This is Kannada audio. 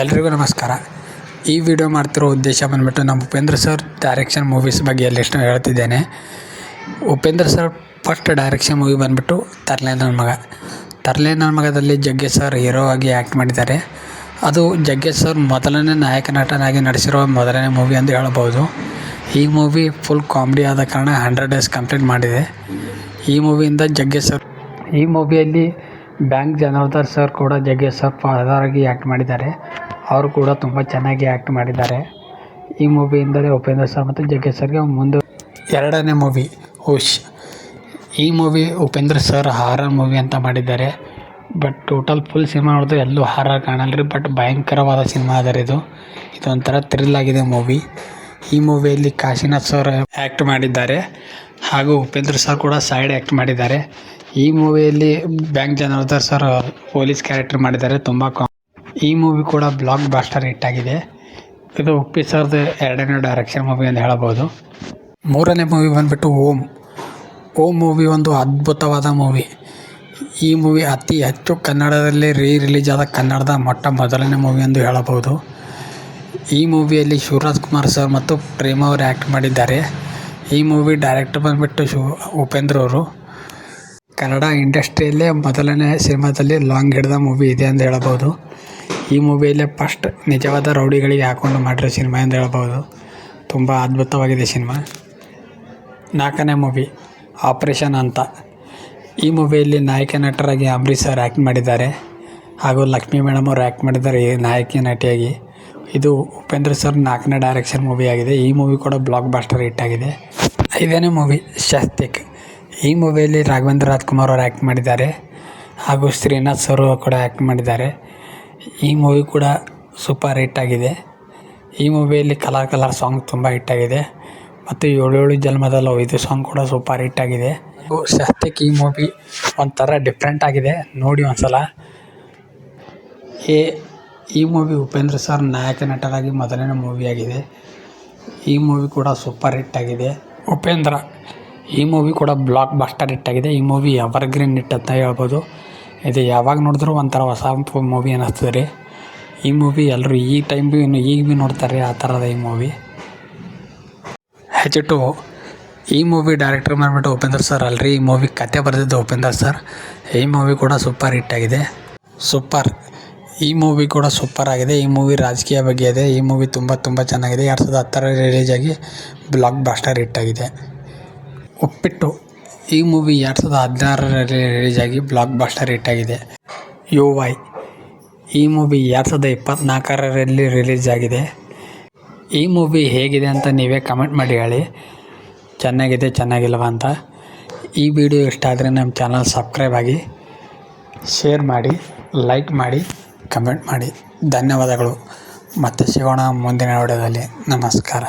ಎಲ್ರಿಗೂ ನಮಸ್ಕಾರ. ಈ ವಿಡಿಯೋ ಮಾಡ್ತಿರೋ ಉದ್ದೇಶ ಬಂದುಬಿಟ್ಟು ನಮ್ಮ ಉಪೇಂದ್ರ ಸರ್ ಡೈರೆಕ್ಷನ್ ಮೂವೀಸ್ ಬಗ್ಗೆ ಎಲ್ಲೆಷ್ಟು ಹೇಳ್ತಿದ್ದೇನೆ. Upendra sir first direction movie ಬಂದುಬಿಟ್ಟು ತರಲೆ ನನ್ನ ಮಗ. ತರಲೆ ನನ್ನ ಮಗದಲ್ಲಿ ಜಗ್ಗೇಶ್ ಸರ್ ಹೀರೋ ಆಗಿ ಆ್ಯಕ್ಟ್ ಮಾಡಿದ್ದಾರೆ. ಅದು ಜಗ್ಗೇಶ್ ಸರ್ ಮೊದಲನೇ ನಾಯಕ ನಟನಾಗಿ ನಡೆಸಿರೋ ಮೊದಲನೇ ಮೂವಿ ಎಂದು ಹೇಳಬಹುದು. ಈ ಮೂವಿ ಫುಲ್ ಕಾಮಿಡಿ ಆದ ಕಾರಣ ಹಂಡ್ರೆಡ್ ಡೇಸ್ ಕಂಪ್ಲೀಟ್ ಮಾಡಿದೆ. ಈ ಮೂವಿಯಿಂದ ಜಗ್ಗೇಶ್ ಸರ್ ಈ ಮೂವಿಯಲ್ಲಿ ಬ್ಯಾಂಕ್ ಜನಾರ್ದನ್ ಸರ್ ಕೂಡ ಜಗ್ಗೇಶ್ ಸರ್ ಫಾದರ್ ಆಗಿ ಆ್ಯಕ್ಟ್ ಮಾಡಿದ್ದಾರೆ. ಅವರು ಕೂಡ ತುಂಬ ಚೆನ್ನಾಗಿ ಆ್ಯಕ್ಟ್ ಮಾಡಿದ್ದಾರೆ. ಈ ಮೂವಿಯಿಂದಲೇ ಉಪೇಂದ್ರ ಸರ್ ಮತ್ತು ಜಗ್ಗೇಶ್ ಸರ್ಗೆ ಮುಂದೆ ಎರಡನೇ ಮೂವಿ ಹುಷ್ ಈ movie Upendra sir horror movie ಅಂತ ಮಾಡಿದ್ದಾರೆ. ಬಟ್ ಟೋಟಲ್ ಫುಲ್ ಸಿನಿಮಾ ನೋಡಿದ್ರೆ ಎಲ್ಲೂ ಹಾರರ್ ಕಾಣಲ್ಲ ರೀ ಬಟ್ ಭಯಂಕರವಾದ ಸಿನಿಮಾ ಅದ ರೀ ಇದು. ಇದೊಂಥರ ಥ್ರಿಲ್ ಆಗಿದೆ ಮೂವಿ ಈ ಮೂವಿಯಲ್ಲಿ ಕಾಶಿನಾಥ್ ಸರ್ ಆ್ಯಕ್ಟ್ ಮಾಡಿದ್ದಾರೆ. ಹಾಗೂ ಉಪೇಂದ್ರ ಸರ್ ಕೂಡ ಸೈಡ್ ಆ್ಯಕ್ಟ್ ಮಾಡಿದ್ದಾರೆ. ಈ ಮೂವಿಯಲ್ಲಿ bank Janardhan sir police character ಮಾಡಿದ್ದಾರೆ. ತುಂಬ ಈ ಮೂವಿ ಕೂಡ ಬ್ಲಾಕ್ ಬಾಸ್ಟರ್ ಹಿಟ್ ಆಗಿದೆ. ಇದು ಉಪ್ಪಿ ಸಾವಿರದ ಎರಡನೇ ಡೈರೆಕ್ಷನ್ ಮೂವಿ ಅಂತ ಹೇಳಬಹುದು. ಮೂರನೇ ಮೂವಿ ಬಂದ್ಬಿಟ್ಟು ಓಮ್ ಓಮ್ ಮೂವಿ ಒಂದು ಅದ್ಭುತವಾದ ಮೂವಿ ಈ ಮೂವಿ ಅತಿ ಹೆಚ್ಚು ಕನ್ನಡದಲ್ಲಿ ರೀ ರಿಲೀಸ್ ಆದ ಕನ್ನಡದ ಮೊಟ್ಟ ಮೊದಲನೇ ಮೂವಿ ಎಂದು ಹೇಳಬಹುದು. ಈ ಮೂವಿಯಲ್ಲಿ ಶಿವರಾಜ್ ಕುಮಾರ್ ಸರ್ ಮತ್ತು ಪ್ರೇಮ ಅವರು ಆ್ಯಕ್ಟ್ ಮಾಡಿದ್ದಾರೆ. ಈ ಮೂವಿ ಡೈರೆಕ್ಟರ್ ಬಂದ್ಬಿಟ್ಟು ಶಿವ, ಉಪೇಂದ್ರ ಅವರು. ಕನ್ನಡ ಇಂಡಸ್ಟ್ರಿಯಲ್ಲೇ ಮೊದಲನೇ ಸಿನಿಮಾದಲ್ಲಿ ಲಾಂಗ್ ಹಿಡಿದ ಮೂವಿ ಇದೆ ಎಂದು ಹೇಳಬಹುದು. ಈ ಮೂವಿಯಲ್ಲೇ ಫಸ್ಟ್ ನಿಜವಾದ ರೌಡಿಗಳಿಗೆ ಹಾಕೊಂಡು ಮಾಡಿರೋ ಸಿನಿಮಾ ಎಂದು ಹೇಳ್ಬೋದು. ತುಂಬ ಅದ್ಭುತವಾಗಿದೆ ಸಿನಿಮಾ ನಾಲ್ಕನೇ ಮೂವಿ ಆಪರೇಷನ್ ಅಂತ. ಈ ಮೂವಿಯಲ್ಲಿ ನಾಯಕ ನಟರಾಗಿ ಅಂಬರೀಷ್ ಸರ್ ಆ್ಯಕ್ಟ್ ಮಾಡಿದ್ದಾರೆ. ಹಾಗೂ ಲಕ್ಷ್ಮೀ ಮೇಡಮ್ ಅವರು ಆ್ಯಕ್ಟ್ ಮಾಡಿದ್ದಾರೆ ನಾಯಕಿ ನಟಿಯಾಗಿ. ಇದು ಉಪೇಂದ್ರ ಸರ್ ನಾಲ್ಕನೇ ಡೈರೆಕ್ಷನ್ ಮೂವಿ ಆಗಿದೆ. ಈ ಮೂವಿ ಕೂಡ ಬ್ಲಾಕ್ ಬಾಸ್ಟರ್ ಹಿಟ್ ಆಗಿದೆ. ಐದನೇ ಮೂವಿ ಶಸ್ತಿಕ್ ಈ ಮೂವಿಯಲ್ಲಿ ರಾಘವೇಂದ್ರ ರಾಜ್ಕುಮಾರ್ ಅವರು ಆ್ಯಕ್ಟ್ ಮಾಡಿದ್ದಾರೆ. ಹಾಗೂ ಶ್ರೀನಾಥ್ ಸರ್ ಕೂಡ ಆ್ಯಕ್ಟ್ ಮಾಡಿದ್ದಾರೆ. ಈ ಮೂವಿ ಕೂಡ ಸೂಪರ್ ಹಿಟ್ ಆಗಿದೆ. ಈ ಮೂವಿಯಲ್ಲಿ ಕಲರ್ ಕಲರ್ ಸಾಂಗ್ ತುಂಬ ಹಿಟ್ ಆಗಿದೆ. ಮತ್ತು ಏಳು ಏಳು ಜನ್ಮದಲ್ಲೋ ಇದು ಸಾಂಗ್ ಕೂಡ ಸೂಪರ್ ಹಿಟ್ ಆಗಿದೆ. ಸತ್ಯಕ್ಕೆ ಈ ಮೂವಿ ಒಂಥರ ಡಿಫ್ರೆಂಟ್ ಆಗಿದೆ. ನೋಡಿ ಒಂದ್ಸಲ. ಏ ಈ ಮೂವಿ ಉಪೇಂದ್ರ ಸರ್ ನಾಯಕ ನಟರಾಗಿ ಮೊದಲನೇ ಮೂವಿ ಆಗಿದೆ. ಈ ಮೂವಿ ಕೂಡ ಸೂಪರ್ ಹಿಟ್ ಆಗಿದೆ. ಉಪೇಂದ್ರ, ಈ ಮೂವಿ ಕೂಡ ಬ್ಲಾಕ್ ಬಸ್ಟರ್ ಆಗಿದೆ. ಈ ಮೂವಿ ಎವರ್ಗ್ರೀನ್ ಹಿಟ್ ಅಂತ ಹೇಳ್ಬೋದು. ಇದು ಯಾವಾಗ ನೋಡಿದ್ರು ಒಂಥರ ಹೊಸ ಮೂವಿ ಅನ್ನಿಸ್ತದೆ ರೀ. ಈ ಮೂವಿ ಎಲ್ಲರೂ ಈ ಟೈಮ್ ಭೀ ಇನ್ನು ಈಗ ಭೀ ನೋಡ್ತಾರೆ ಆ ಥರದ ಈ ಮೂವಿ ಹೆಚ್ ಟು ಈ ಮೂವಿ ಡೈರೆಕ್ಟರ್ ಬಂದ್ಬಿಟ್ಟು ಉಪೇಂದ್ರ ಸರ್ ಅಲ್ರಿ. ಈ ಮೂವಿ ಕತೆ ಬರೆದಿದ್ದು ಉಪೇಂದ್ರ ಸರ್ ಈ ಮೂವಿ ಕೂಡ ಸೂಪರ್ ಹಿಟ್ ಆಗಿದೆ. ಸೂಪರ್ ಈ ಮೂವಿ ಕೂಡ ಸೂಪರ್ ಆಗಿದೆ. ಈ ಮೂವಿ ರಾಜಕೀಯ ಬಗ್ಗೆ ಇದೆ. ಈ ಮೂವಿ ತುಂಬ ತುಂಬ ಚೆನ್ನಾಗಿದೆ. ಎರಡು ಸಾವಿರದ ಹತ್ತರಲ್ಲಿ ರಿಲೀಸ್ ಆಗಿ ಬ್ಲಾಕ್ ಬಾಸ್ಟರ್ ಹಿಟ್ ಆಗಿದೆ. ಉಪ್ಪಿಟ್ಟು. ಈ ಮೂವಿ ಎರಡು ಸಾವಿರದ ಹದಿನಾರರಲ್ಲಿ ಆಗಿ ಬ್ಲಾಕ್ ಬಸ್ಟರ್ ಹಿಟ್ ಆಗಿದೆ. ಯು ವೈ ಈ ಮೂವಿ ಎರಡು ಸಾವಿರದ ಇಪ್ಪತ್ತ್ನಾಲ್ಕರಲ್ಲಿ ರಿಲೀಸ್ ಆಗಿದೆ. ಈ ಮೂವಿ ಹೇಗಿದೆ ಅಂತ ನೀವೇ ಕಮೆಂಟ್ ಮಾಡಿ ಹೇಳಿ. ಚೆನ್ನಾಗಿದೆ, ಚೆನ್ನಾಗಿಲ್ವ ಅಂತ. ಈ ವಿಡಿಯೋ ಇಷ್ಟ ಆದರೆ ನಮ್ಮ ಚಾನಲ್ ಸಬ್ಸ್ಕ್ರೈಬ್ ಆಗಿ ಶೇರ್ ಮಾಡಿ ಲೈಕ್ ಮಾಡಿ ಕಮೆಂಟ್ ಮಾಡಿ. ಧನ್ಯವಾದಗಳು. ಮತ್ತೆ ಸಿಗೋಣ ಮುಂದಿನ ವಿಡಿಯೋದಲ್ಲಿ. ನಮಸ್ಕಾರ.